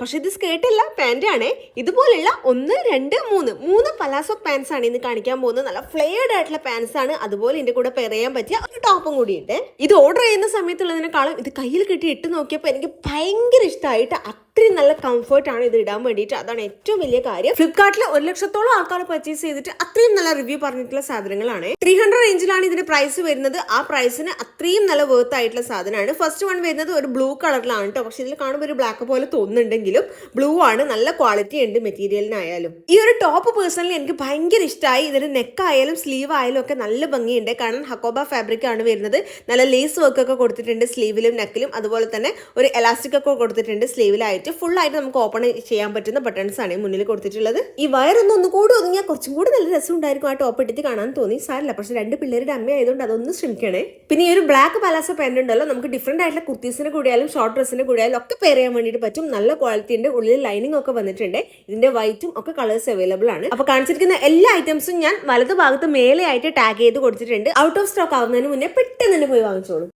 പക്ഷെ ഇത് സ്കേർട്ടല്ല പാന്റ് ആണേ ഇതുപോലെയുള്ള ഒന്ന് രണ്ട് മൂന്ന്. മൂന്ന് പലാസോ പാൻസ് ആണ് ഇന്ന് കാണിക്കാൻ പോകുന്നത്. നല്ല ഫ്ലെയർഡ് ആയിട്ടുള്ള പാൻസ് ആണ് അതുപോലെ ഇതിന്റെ കൂടെ പെയർ പറ്റിയ ഒരു ടോപ്പും കൂടിയുണ്ട്. ഇത് ഓർഡർ ചെയ്യുന്ന സമയത്തുള്ളതിനേക്കാളും ഇത് കയ്യിൽ കെട്ടി ഇട്ട് നോക്കിയപ്പോൾ എനിക്ക് ഭയങ്കര ഇഷ്ടമായിട്ട് അത്രയും നല്ല കംഫർട്ട് ആണ് ഇത് ഇടാൻ വേണ്ടിയിട്ട്. അതാണ് ഏറ്റവും വലിയ കാര്യം. ഫ്ലിപ്കാർട്ടിൽ ഒരു ലക്ഷത്തോളം ആൾക്കാർ പർച്ചേസ് ചെയ്തിട്ട് അത്രയും നല്ല റിവ്യൂ പറഞ്ഞിട്ടുള്ള സാധനങ്ങളാണ്. ത്രീ ഹൺഡ്രഡ് റേഞ്ചിലാണ് ഇതിന്റെ പ്രൈസ് വരുന്നത്. ആ പ്രൈസിന് അത്രയും നല്ല വേർത്ത് ആയിട്ടുള്ള സാധനമാണ്. ഫസ്റ്റ് വൺ വരുന്നത് ഒരു ബ്ലൂ കളറിലാണ് കേട്ടോ പക്ഷെ ഇതിൽ കാണുമ്പോൾ ഒരു ബ്ലാക്ക് പോലെ തോന്നുന്നുണ്ടെങ്കിലും ബ്ലൂ ആണ്. നല്ല ക്വാളിറ്റി ഉണ്ട് മെറ്റീരിയലിനായാലും ഈ ഒരു ടോപ്പ് പേഴ്സണലി എനിക്ക് ഭയങ്കര ഇഷ്ടമായി ഇതിന്റെ നെക്ക് ആയാലും സ്ലീവ് ആയാലും ഒക്കെ നല്ല ഭംഗിയുണ്ട്. കാരണം ഹക്കോബ ഫാബ്രിക് ആണ് വരുന്നത്. നല്ല ലേസ് വർക്ക് ഒക്കെ കൊടുത്തിട്ടുണ്ട് സ്ലീവിലും നെക്കിലും അതുപോലെ തന്നെ ഒരു എലാസ്റ്റിക് ഒക്കെ കൊടുത്തിട്ടുണ്ട് സ്ലീവിലായിട്ട് ഫുൾ ആയിട്ട് നമുക്ക് ഓപ്പൺ ചെയ്യാൻ പറ്റുന്ന ബട്ടൺസ് ആണ് മുന്നിൽ കൊടുത്തിട്ടുള്ളത്. ഈ വയറൊന്നും ഒന്ന് കൂടി ഒതുങ്ങിയാൽ കുറച്ചും കൂടി നല്ല രസം ഉണ്ടായിരിക്കും ആ ടോപ്പ് ഇട്ടിട്ട് കാണാൻ തോന്നി. സാരില്ല പക്ഷെ രണ്ട് പിള്ളേരുടെ അമ്മ ആയതുകൊണ്ട് അതൊന്ന് ശ്രമിക്കണേ. പിന്നെ ഈ ഒരു ബ്ലാക്ക് പലാസോ പാന്റ് ഉണ്ടല്ലോ നമുക്ക് ഡിഫറെന്റ് ആയിട്ടുള്ള കുർത്തീസിന് കൂടിയാലും ഷോർട്ട് ഡ്രസ്സിന് കൂടിയാലും ഒക്കെ പെയർ ചെയ്യാൻ വേണ്ടിയിട്ട് പറ്റും. നല്ല ക്വാളിറ്റിന്റെ ഉള്ളിൽ ലൈനിങ് ഒക്കെ വന്നിട്ടുണ്ട്. ഇതിന്റെ വൈറ്റും ഒക്കെ കളേഴ്സ് അവൈലബിൾ ആണ്. അപ്പൊ കാണിച്ചിരിക്കുന്ന എല്ലാ ഐറ്റംസും ഞാൻ വലതു ഭാഗത്ത് മേലെ ആയിട്ട് ടാഗ് ചെയ്ത് കൊടുത്തിട്ടുണ്ട്. ഔട്ട് ഓഫ് സ്റ്റോക്ക് ആവുന്നതിന് മുന്നേ പെട്ടെന്ന് തന്നെ പോയി വാങ്ങിച്ചോളൂ.